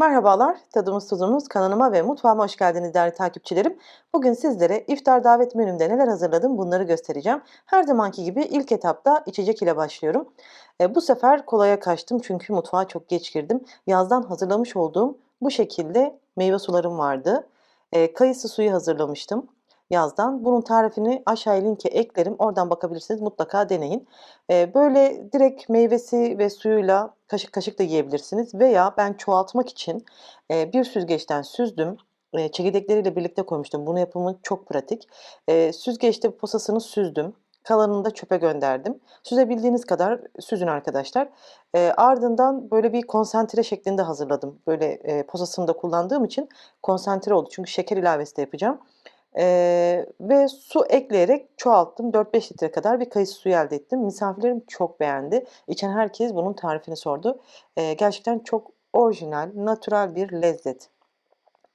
Merhabalar, tadımız tuzumuz kanalıma ve mutfağıma hoş geldiniz değerli takipçilerim. Bugün sizlere iftar davet menümde neler hazırladım bunları göstereceğim. Her zamanki gibi ilk etapta içecek ile başlıyorum. E, bu sefer kolaya kaçtım çünkü mutfağa çok geç girdim. Yazdan hazırlamış olduğum bu şekilde meyve sularım vardı. E, kayısı suyu hazırlamıştım yazdan. Bunun tarifini aşağıya linke eklerim. Oradan bakabilirsiniz. Mutlaka deneyin. Eee, böyle direkt meyvesi ve suyuyla kaşık kaşık da yiyebilirsiniz veya ben çoğaltmak için, eee, bir süzgeçten süzdüm. Eee, çekirdekleriyle birlikte koymuştum. Bunun yapımı çok pratik. Eee, süzgeçte posasını süzdüm. Kalanını da çöpe gönderdim. Süzebildiğiniz kadar süzün arkadaşlar. Eee, ardından böyle bir konsantre şeklinde hazırladım. Böyle, eee, posasını da kullandığım için konsantre oldu. Çünkü şeker ilavesi de yapacağım. Eee, ve su ekleyerek çoğalttım. 4-5 litre kadar bir kayısı suyu elde ettim. Misafirlerim çok beğendi. İçen herkes bunun tarifini sordu. Eee, gerçekten çok orijinal, natürel bir lezzet.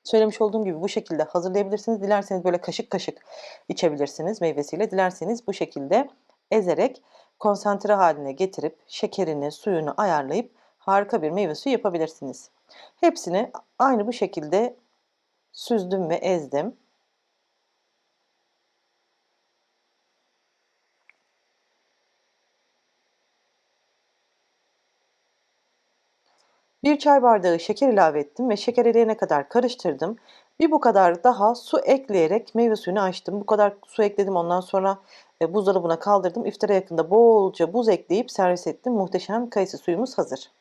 Söylemiş olduğum gibi bu şekilde hazırlayabilirsiniz. Dilerseniz böyle kaşık kaşık içebilirsiniz meyvesiyle. Dilerseniz bu şekilde ezerek konsantre haline getirip şekerini, suyunu ayarlayıp harika bir meyve suyu yapabilirsiniz. Hepsini aynı bu şekilde süzdüm ve ezdim. Bir çay bardağı şeker ilave ettim ve şeker eriyene kadar karıştırdım. Bir bu kadar daha su ekleyerek meyve suyunu açtım. Bu kadar su ekledim ondan sonra e, buzdolabına kaldırdım. İftara yakında bolca buz ekleyip servis ettim. Muhteşem kayısı suyumuz hazır.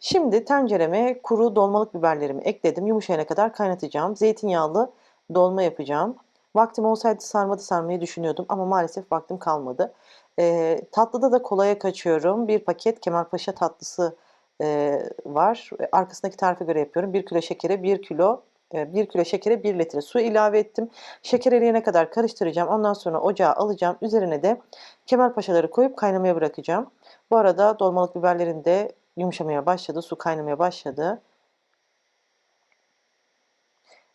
Şimdi tencereme kuru dolmalık biberlerimi ekledim. Yumuşayana kadar kaynatacağım. Zeytinyağlı dolma yapacağım. Vaktim olsaydı sarmadı sarmayı düşünüyordum ama maalesef vaktim kalmadı. Eee, tatlıda da kolaya kaçıyorum. Bir paket Kemalpaşa tatlısı, eee, var. E, arkasındaki tarife göre yapıyorum. 1 kilo şekere 1 kilo, eee, 1 kilo şekere 1 litre su ilave ettim. Şeker eriyene kadar karıştıracağım. Ondan sonra ocağa alacağım. Üzerine de Kemalpaşaları koyup kaynamaya bırakacağım. Bu arada dolmalık biberlerim de yumuşamaya başladı. Su kaynamaya başladı.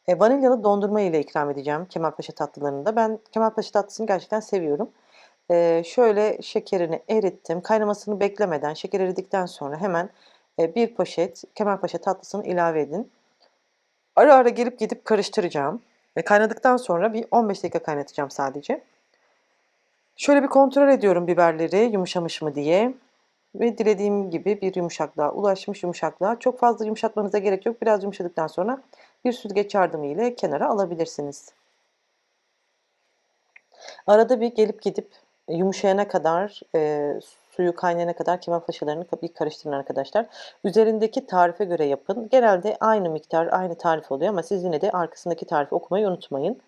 E, vanilyalı dondurma ile ikram edeceğim Kemalpaşa tatlılarında. Ben Kemalpaşa tatlısını gerçekten seviyorum. Eee, şöyle şekerini erittim. Kaynamasını beklemeden, şeker eridikten sonra hemen, eee, 1 poşet Kemalpaşa tatlısını ilave edin. Ara ara gelip gidip karıştıracağım ve kaynadıktan sonra bir 15 dakika kaynatacağım sadece. Şöyle bir kontrol ediyorum biberleri yumuşamış mı diye ve dilediğim gibi bir yumuşaklığa ulaşmış yumuşaklığa. Çok fazla yumuşatmanıza gerek yok. Biraz yumuşadıktan sonra bir süzgeç yardımı ile kenara alabilirsiniz. Arada bir gelip gidip yumuşayana kadar, eee, suyu kaynayana kadar kemalpaşalarını bir karıştırın arkadaşlar. Üzerindeki tarife göre yapın. Genelde aynı miktar, aynı tarif oluyor ama siz yine de arkasındaki tarifi okumayı unutmayın.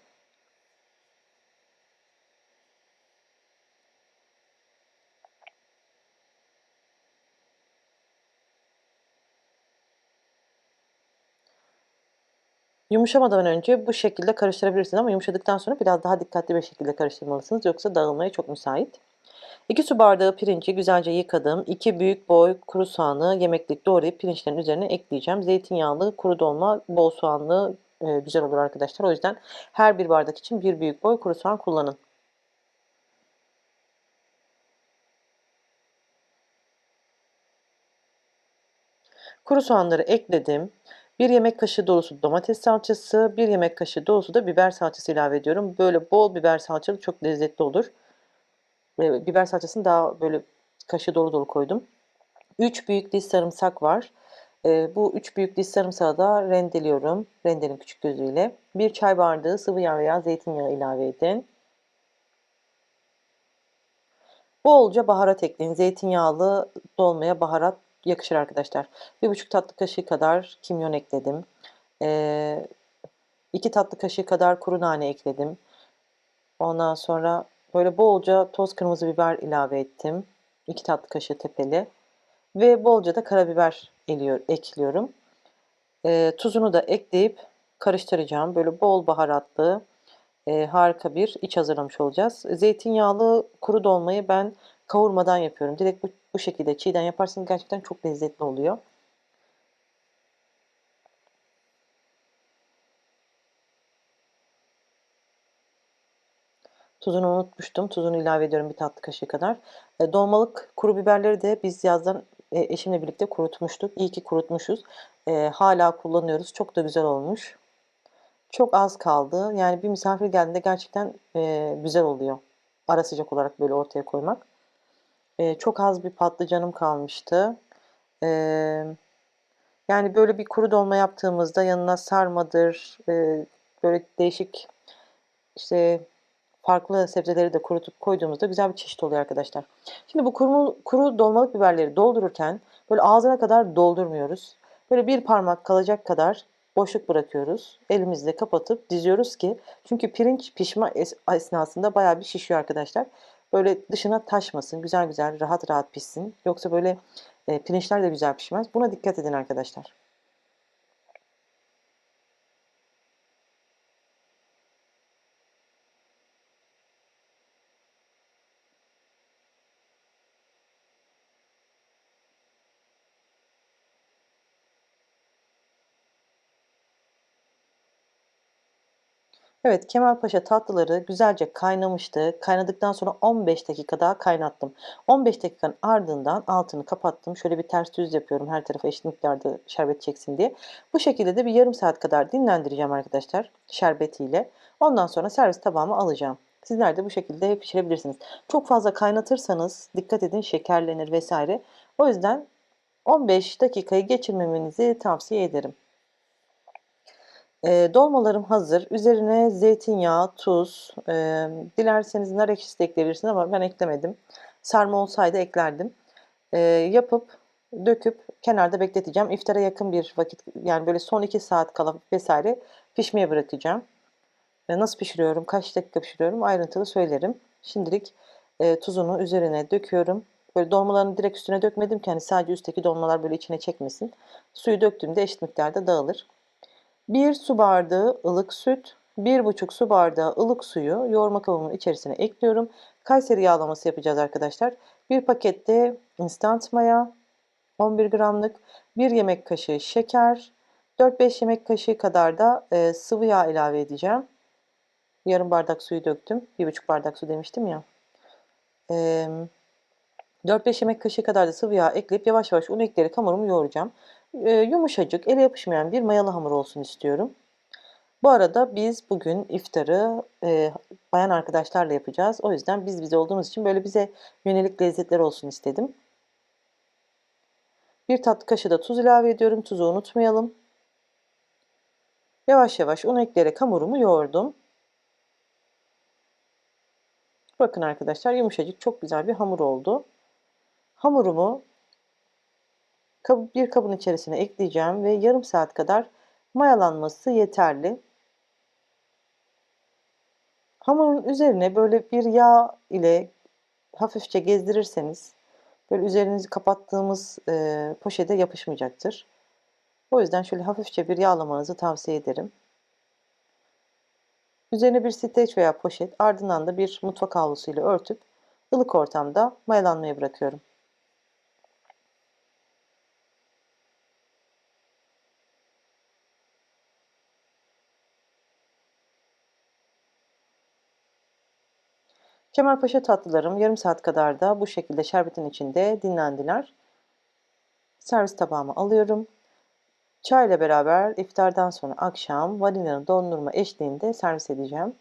Yumuşamadan önce bu şekilde karıştırabilirsiniz ama yumuşadıktan sonra biraz daha dikkatli bir şekilde karıştırmalısınız. Yoksa dağılmaya çok müsait. 2 su bardağı pirinci güzelce yıkadım. 2 büyük boy kuru soğanı yemeklik doğrayıp pirinçlerin üzerine ekleyeceğim. Zeytinyağlı kuru dolma bol soğanlı e, güzel olur arkadaşlar. O yüzden her bir bardak için bir büyük boy kuru soğan kullanın. Kuru soğanları ekledim. 1 yemek kaşığı dolusu domates salçası, 1 yemek kaşığı dolusu da biber salçası ilave ediyorum. Böyle bol biber salçalı çok lezzetli olur. Biber salçasını daha böyle kaşığı dolu dolu koydum. 3 büyük diş sarımsak var. Eee, bu 3 büyük diş sarımsağı da rendeliyorum. Rendelim küçük gözüyle. 1 çay bardağı sıvı yağ veya zeytinyağı ilave edin. Bolca baharat ekleyin. Zeytinyağlı dolmaya baharat yakışır arkadaşlar. 1,5 tatlı kaşığı kadar kimyon ekledim. Eee 2 tatlı kaşığı kadar kuru nane ekledim. Ondan sonra böyle bolca toz kırmızı biber ilave ettim. 2 tatlı kaşığı tepeli ve bolca da karabiber eliyor, ekliyorum. Eee, tuzunu da ekleyip karıştıracağım. Böyle bol baharatlı eee, harika bir iç hazırlamış olacağız. Zeytinyağlı kuru dolmayı ben kavurmadan yapıyorum. Direkt bu, bu şekilde çiğden yaparsanız gerçekten çok lezzetli oluyor. Tuzunu unutmuştum. Tuzunu ilave ediyorum bir tatlı kaşığı kadar. E, dolmalık kuru biberleri de biz yazdan eee, eşimle birlikte kurutmuştuk. İyi ki kurutmuşuz. Eee, hâlâ kullanıyoruz. Çok da güzel olmuş. Çok az kaldı. Yani bir misafir geldiğinde gerçekten, eee, güzel oluyor ara sıcak olarak böyle ortaya koymak. Çok az bir patlıcanım kalmıştı. Emm, yani, böyle bir kuru dolma yaptığımızda yanına sarmadır, eee, böyle değişik, işte, farklı sebzeleri de kurutup koyduğumuzda güzel bir çeşit oluyor arkadaşlar. Şimdi bu kuru kuru dolmalık biberleri doldururken böyle ağzına kadar doldurmuyoruz. Böyle bir parmak kalacak kadar boşluk bırakıyoruz. Elimizle kapatıp diziyoruz ki çünkü pirinç pişme es esnasında bayağı bir şişiyor arkadaşlar. Böyle dışına taşmasın, güzel güzel, rahat rahat pişsin. Yoksa böyle, eee, pirinçler de güzel pişmez. Buna dikkat edin arkadaşlar. Evet, Kemalpaşa tatlıları güzelce kaynamıştı. Kaynadıktan sonra 15 dakika daha kaynattım. 15 dakikanın ardından altını kapattım. Şöyle bir ters düz yapıyorum her tarafa eşit miktarda şerbet çeksin diye. Bu şekilde de bir yarım saat kadar dinlendireceğim arkadaşlar şerbetiyle. Ondan sonra servis tabağıma alacağım. Sizler de bu şekilde pişirebilirsiniz. Çok fazla kaynatırsanız dikkat edin şekerlenir vesaire. O yüzden 15 dakikayı geçirmemenizi tavsiye ederim. Eee, dolmalarım hazır. Üzerine zeytinyağı, tuz, emm, dilerseniz nar ekşisi de ekleyebilirsiniz ama ben eklemedim. Sarma olsaydı eklerdim. Eee, yapıp, döküp kenarda bekleteceğim. İftara yakın bir vakit, yani böyle son 2 saat kala vs. pişmeye bırakacağım. Eee, nasıl pişiriyorum, kaç dakika pişiriyorum ayrıntılı söylerim. Şimdilik, eee, tuzunu üzerine döküyorum. Böyle dolmaların direkt üstüne dökmedim ki hani sadece üstteki dolmalar böyle içine çekmesin. Suyu döktüğümde eşit miktarda dağılır. 1 su bardağı ılık süt, 1,5 su bardağı ılık suyu yoğurma kabımın içerisine ekliyorum. Kayseri yağlaması yapacağız arkadaşlar. 1 paket de instant maya, 11 gramlık, 1 yemek kaşığı şeker, 4-5 yemek kaşığı kadar da, eee, sıvı yağ ilave edeceğim. Yarım bardak suyu döktüm. 1,5 bardak su demiştim ya. Emm, 4-5 yemek kaşığı kadar da sıvı yağ ekleyip yavaş yavaş un ekleyerek hamurumu yoğuracağım. Eee, yumuşacık, ele yapışmayan bir mayalı hamur olsun istiyorum. Bu arada biz bugün iftarı, eee, bayan arkadaşlarla yapacağız. O yüzden biz biz olduğumuz için böyle bize yönelik lezzetler olsun istedim. 1 tatlı kaşığı da tuz ilave ediyorum. Tuzu unutmayalım. Yavaş yavaş un ekleyerek hamurumu yoğurdum. Bakın arkadaşlar yumuşacık çok güzel bir hamur oldu. Hamurumu bir kabın içerisine ekleyeceğim ve yarım saat kadar mayalanması yeterli. Hamurun üzerine böyle bir yağ ile hafifçe gezdirirseniz böyle üzerinizi kapattığımız, eee, poşete yapışmayacaktır. O yüzden şöyle hafifçe bir yağlamanızı tavsiye ederim. Üzerine bir streç veya poşet, ardından da bir mutfak havlusuyla örtüp ılık ortamda mayalanmaya bırakıyorum. Kemalpaşa tatlılarım yarım saat kadar da bu şekilde şerbetin içinde dinlendiler. Servis tabağıma alıyorum. Çayla beraber iftardan sonra akşam vanilyalı dondurma eşliğinde servis edeceğim.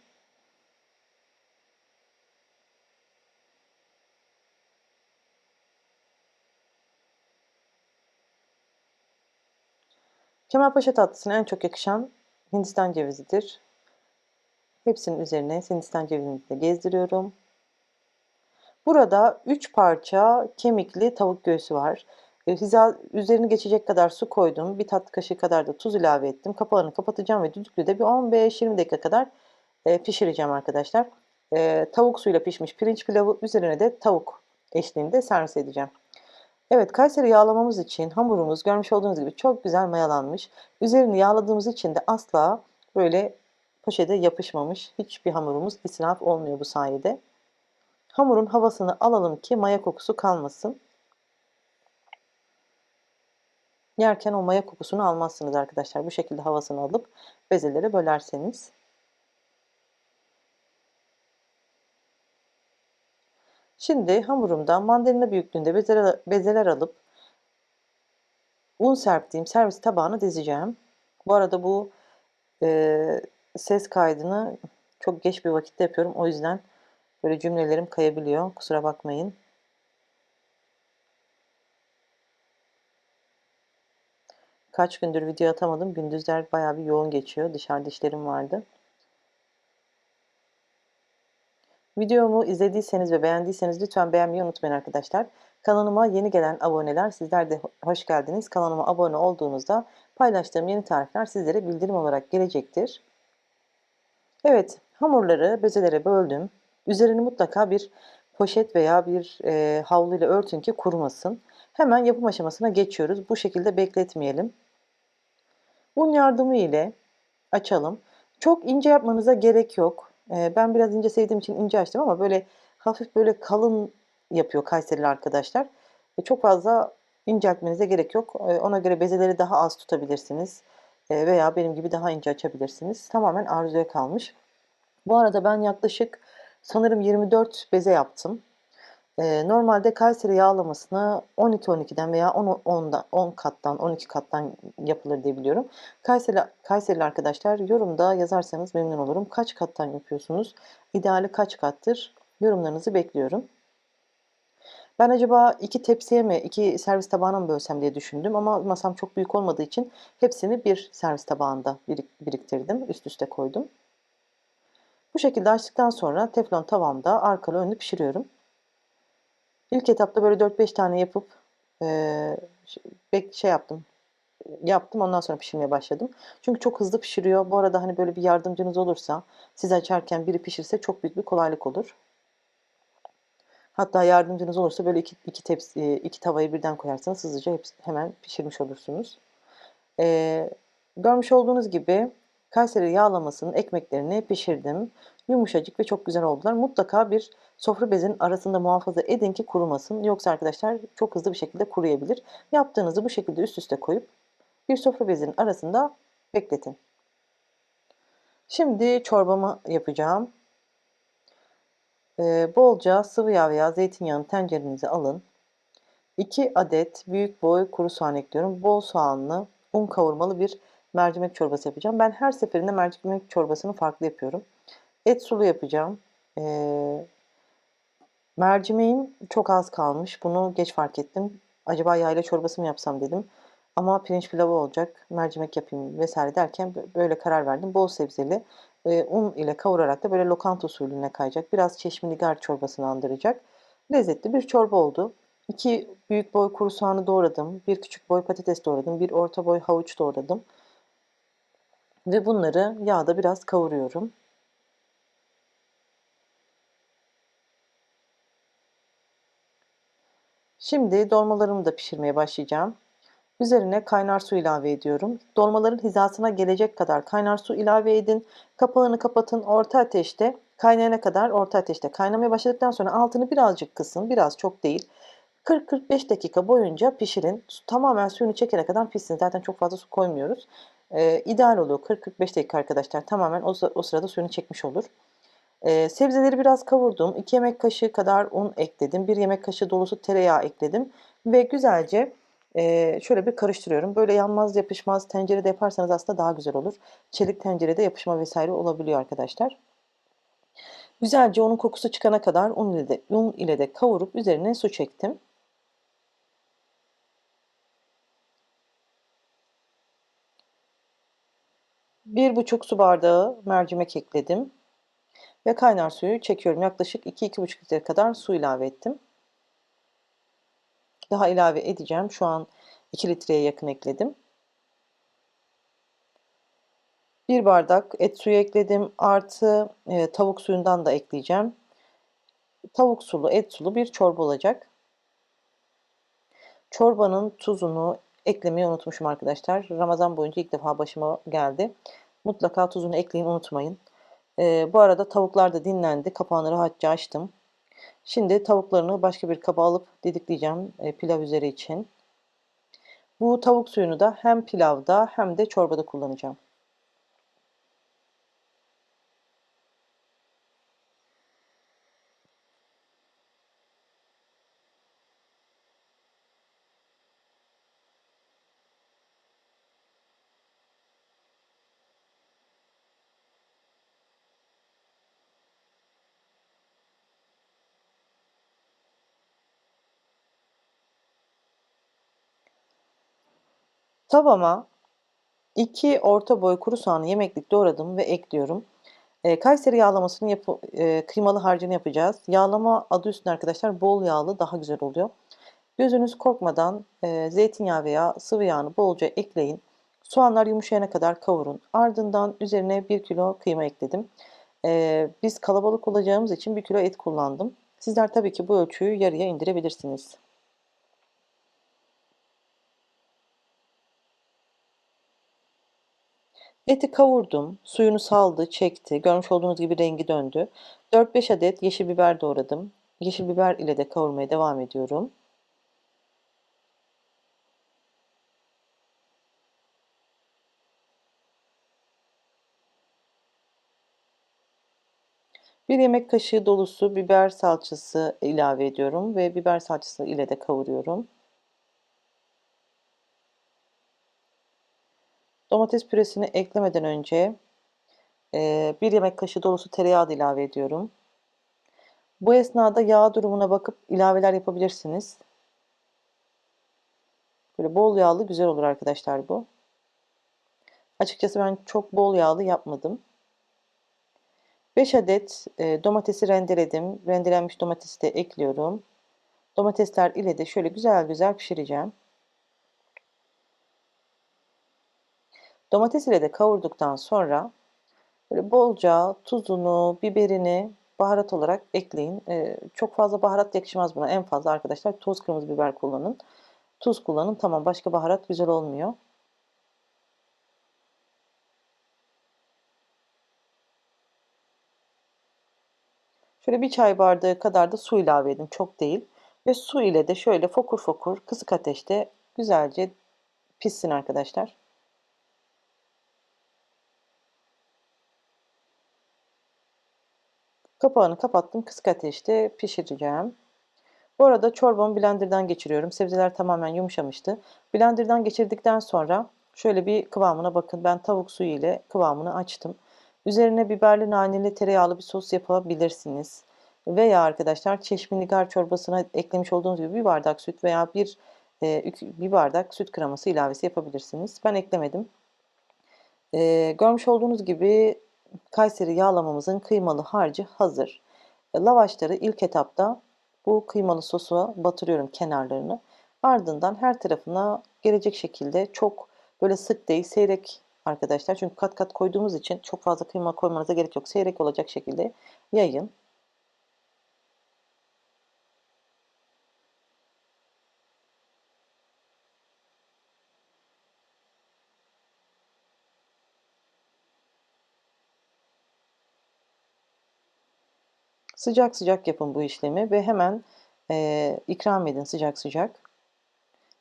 Kemalpaşa tatlısına en çok yakışan Hindistan cevizidir. Hepsinin üzerine Hindistan cevizini de gezdiriyorum. Burada 3 parça kemikli tavuk göğsü var. Eee, hiza üzerini geçecek kadar su koydum. 1 tatlı kaşığı kadar da tuz ilave ettim. Kapağını kapatacağım ve düdüklüde bir 15-20 dakika kadar, eee, pişireceğim arkadaşlar. Eee, tavuk suyuyla pişmiş pirinç pilavı, üzerine de tavuk eşliğinde servis edeceğim. Evet, Kayseri yağlamamız için hamurumuz görmüş olduğunuz gibi çok güzel mayalanmış. Üzerini yağladığımız için de asla böyle poşete yapışmamış. Hiçbir hamurumuz israf olmuyor bu sayede. Hamurun havasını alalım ki maya kokusu kalmasın. Yerken o maya kokusunu almazsınız arkadaşlar. Bu şekilde havasını alıp bezelere bölerseniz. Şimdi hamurumdan mandalina büyüklüğünde bezeler bezeler alıp un serptiğim servis tabağına dizeceğim. Bu arada bu e, ses kaydını çok geç bir vakitte yapıyorum. O yüzden böyle cümlelerim kayabiliyor. Kusura bakmayın. Kaç gündür video atamadım. Gündüzler bayağı bir yoğun geçiyor. Dışarıda işlerim vardı. Videomu izlediyseniz ve beğendiyseniz lütfen beğenmeyi unutmayın arkadaşlar. Kanalıma yeni gelen aboneler sizler de hoş geldiniz. Kanalıma abone olduğunuzda paylaştığım yeni tarifler sizlere bildirim olarak gelecektir. Evet hamurları bezelere böldüm. Üzerini mutlaka bir poşet veya bir e, havlu ile örtün ki kurumasın. Hemen yapım aşamasına geçiyoruz. Bu şekilde bekletmeyelim. Un yardımı ile açalım. Çok ince yapmanıza gerek yok. E, ben biraz ince sevdiğim için ince açtım ama böyle hafif böyle kalın yapıyor Kayserili arkadaşlar. E, çok fazla inceltmenize gerek yok. E, ona göre bezeleri daha az tutabilirsiniz. E, veya benim gibi daha ince açabilirsiniz. Tamamen arzuya kalmış. Bu arada ben yaklaşık sanırım 24 beze yaptım. Ee, normalde Kayseri yağlamasını 12-12'den veya 10 10'dan 10 kattan 12 kattan yapılır diye biliyorum. Kayseri Kayserili arkadaşlar yorumda yazarsanız memnun olurum. Kaç kattan yapıyorsunuz? İdeali kaç kattır? Yorumlarınızı bekliyorum. Ben acaba iki tepsiye mi, iki servis tabağına mı bölsem diye düşündüm ama masam çok büyük olmadığı için hepsini bir servis tabağında biriktirdim, üst üste koydum. Bu şekilde açtıktan sonra teflon tavamda arkalı önlü pişiriyorum. İlk etapta böyle 4-5 tane yapıp e, şey yaptım. Yaptım ondan sonra pişirmeye başladım. Çünkü çok hızlı pişiriyor. Bu arada hani böyle bir yardımcınız olursa siz açarken biri pişirse çok büyük bir kolaylık olur. Hatta yardımcınız olursa böyle iki, iki, tepsi, iki tavayı birden koyarsanız hızlıca hepsi, hemen pişirmiş olursunuz. Ee, görmüş olduğunuz gibi Kayseri yağlamasının ekmeklerini pişirdim. Yumuşacık ve çok güzel oldular. Mutlaka bir sofra bezinin arasında muhafaza edin ki kurumasın. Yoksa arkadaşlar çok hızlı bir şekilde kuruyabilir. Yaptığınızı bu şekilde üst üste koyup bir sofra bezinin arasında bekletin. Şimdi çorbamı yapacağım. Ee, bolca sıvı yağ veya zeytinyağını tencerenize alın. 2 adet büyük boy kuru soğan ekliyorum. Bol soğanlı, un kavurmalı bir mercimek çorbası yapacağım. Ben her seferinde mercimek çorbasını farklı yapıyorum. Et sulu yapacağım. Ee, mercimeğim çok az kalmış. Bunu geç fark ettim. Acaba yayla çorbası mı yapsam dedim. Ama pirinç pilavı olacak, mercimek yapayım vesaire derken böyle karar verdim. Bol sebzeli e, un ile kavurarak da böyle lokanta usulüne kayacak. Biraz çeşmili gar çorbasını andıracak. Lezzetli bir çorba oldu. İki büyük boy kuru soğanı doğradım. Bir küçük boy patates doğradım. Bir orta boy havuç doğradım. Ve bunları yağda biraz kavuruyorum. Şimdi dolmalarımı da pişirmeye başlayacağım. Üzerine kaynar su ilave ediyorum. Dolmaların hizasına gelecek kadar kaynar su ilave edin. Kapağını kapatın. Orta ateşte kaynayana kadar orta ateşte kaynamaya başladıktan sonra altını birazcık kısın. Biraz çok değil. 40-45 dakika boyunca pişirin. Tamamen suyunu çekene kadar pişsin. Zaten çok fazla su koymuyoruz. Ee, ideal oluyor 40-45 dakika arkadaşlar. Tamamen o, o sırada suyunu çekmiş olur. Ee, sebzeleri biraz kavurdum. 2 yemek kaşığı kadar un ekledim. 1 yemek kaşığı dolusu tereyağı ekledim. Ve güzelce e, şöyle bir karıştırıyorum. Böyle yanmaz yapışmaz tencerede yaparsanız aslında daha güzel olur. Çelik tencerede yapışma vesaire olabiliyor arkadaşlar. Güzelce onun kokusu çıkana kadar un ile de, un ile de kavurup üzerine su çektim. Bir buçuk su bardağı mercimek ekledim. Ve kaynar suyu çekiyorum. Yaklaşık 2-2,5 litre kadar su ilave ettim. Daha ilave edeceğim. Şu an 2 litreye yakın ekledim. Bir bardak et suyu ekledim. Artı e, tavuk suyundan da ekleyeceğim. Tavuk sulu, et sulu bir çorba olacak. Çorbanın tuzunu eklemeyi unutmuşum arkadaşlar. Ramazan boyunca ilk defa başıma geldi. Mutlaka tuzunu ekleyin unutmayın. E, bu arada tavuklar da dinlendi. Kapağını rahatça açtım. Şimdi tavuklarını başka bir kaba alıp didikleyeceğim e, pilav üzeri için. Bu tavuk suyunu da hem pilavda hem de çorbada kullanacağım. Tavama 2 orta boy kuru soğanı yemeklik doğradım ve ekliyorum. Eee, Kayseri yağlamasını yapı eee, kıymalı harcını yapacağız. Yağlama adı üstünde arkadaşlar bol yağlı daha güzel oluyor. Gözünüz korkmadan eee, zeytinyağı veya sıvı yağını bolca ekleyin. Soğanlar yumuşayana kadar kavurun. Ardından üzerine 1 kilo kıyma ekledim. Eee, biz kalabalık olacağımız için 1 kilo et kullandım. Sizler tabii ki bu ölçüyü yarıya indirebilirsiniz. Eti kavurdum, suyunu saldı, çekti. Görmüş olduğunuz gibi rengi döndü. 4-5 adet yeşil biber doğradım. Yeşil biber ile de kavurmaya devam ediyorum. Bir yemek kaşığı dolusu biber salçası ilave ediyorum ve biber salçası ile de kavuruyorum. Domates püresini eklemeden önce eee, 1 yemek kaşığı dolusu tereyağı da ilave ediyorum. Bu esnada yağ durumuna bakıp ilaveler yapabilirsiniz. Böyle bol yağlı güzel olur arkadaşlar bu. Açıkçası ben çok bol yağlı yapmadım. 5 adet e, domatesi rendeledim. Rendelenmiş domatesi de ekliyorum. Domatesler ile de şöyle güzel güzel pişireceğim. Domates ile de kavurduktan sonra böyle bolca tuzunu, biberini baharat olarak ekleyin. Ee, çok fazla baharat yakışmaz buna. En fazla arkadaşlar toz kırmızı biber kullanın. Tuz kullanın. Tamam başka baharat güzel olmuyor. Şöyle bir çay bardağı kadar da su ilave edin. Çok değil. Ve su ile de şöyle fokur fokur kısık ateşte güzelce pişsin arkadaşlar. Kapağını kapattım. Kısık ateşte pişireceğim. Bu arada çorbamı blenderdan geçiriyorum. Sebzeler tamamen yumuşamıştı. Blenderdan geçirdikten sonra şöyle bir kıvamına bakın. Ben tavuk suyu ile kıvamını açtım. Üzerine biberli naneli tereyağlı bir sos yapabilirsiniz. Veya arkadaşlar çeşmini gar çorbasına eklemiş olduğunuz gibi bir bardak süt veya bir, e, bir bardak süt kreması ilavesi yapabilirsiniz. Ben eklemedim. E, görmüş olduğunuz gibi Kayseri yağlamamızın kıymalı harcı hazır. E, lavaşları ilk etapta bu kıymalı sosu batırıyorum kenarlarını. Ardından her tarafına gelecek şekilde çok böyle sık değil seyrek arkadaşlar. Çünkü kat kat koyduğumuz için çok fazla kıyma koymanıza gerek yok. Seyrek olacak şekilde yayın. Sıcak sıcak yapın bu işlemi ve hemen e, ikram edin sıcak sıcak.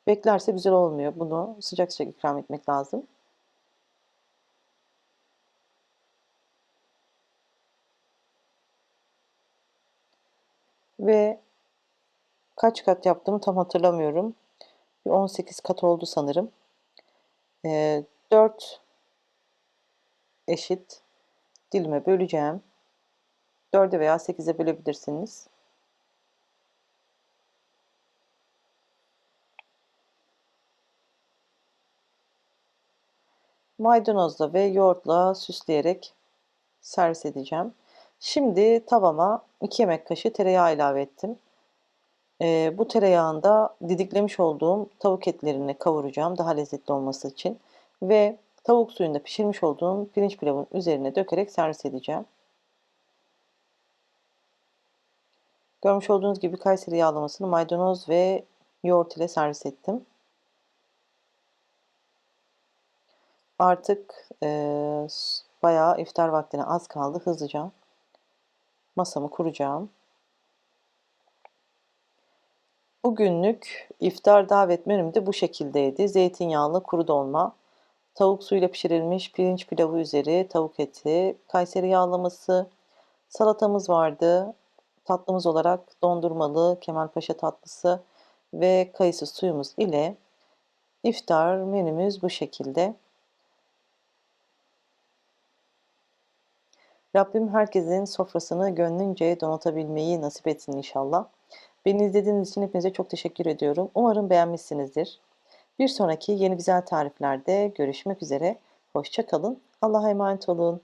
Beklerse güzel olmuyor. Bunu sıcak sıcak ikram etmek lazım. Ve kaç kat yaptığımı tam hatırlamıyorum. 18 kat oldu sanırım. E, 4 eşit dilime böleceğim. 4'e veya 8'e bölebilirsiniz. Maydanozla ve yoğurtla süsleyerek servis edeceğim. Şimdi tavama 2 yemek kaşığı tereyağı ilave ettim. Ee, bu tereyağında didiklemiş olduğum tavuk etlerini kavuracağım daha lezzetli olması için. Ve tavuk suyunda pişirmiş olduğum pirinç pilavın üzerine dökerek servis edeceğim. Görmüş olduğunuz gibi Kayseri yağlamasını maydanoz ve yoğurt ile servis ettim. Artık e, bayağı iftar vaktine az kaldı. Hızlıca masamı kuracağım. Bugünlük iftar davet menüm de bu şekildeydi. Zeytinyağlı kuru dolma, tavuk suyuyla pişirilmiş pirinç pilavı üzeri tavuk eti, Kayseri yağlaması, salatamız vardı. Tatlımız olarak dondurmalı Kemalpaşa tatlısı ve kayısı suyumuz ile iftar menümüz bu şekilde. Rabbim herkesin sofrasını gönlünce donatabilmeyi nasip etsin inşallah. Beni izlediğiniz için hepinize çok teşekkür ediyorum. Umarım beğenmişsinizdir. Bir sonraki yeni güzel tariflerde görüşmek üzere. Hoşça kalın. Allah'a emanet olun.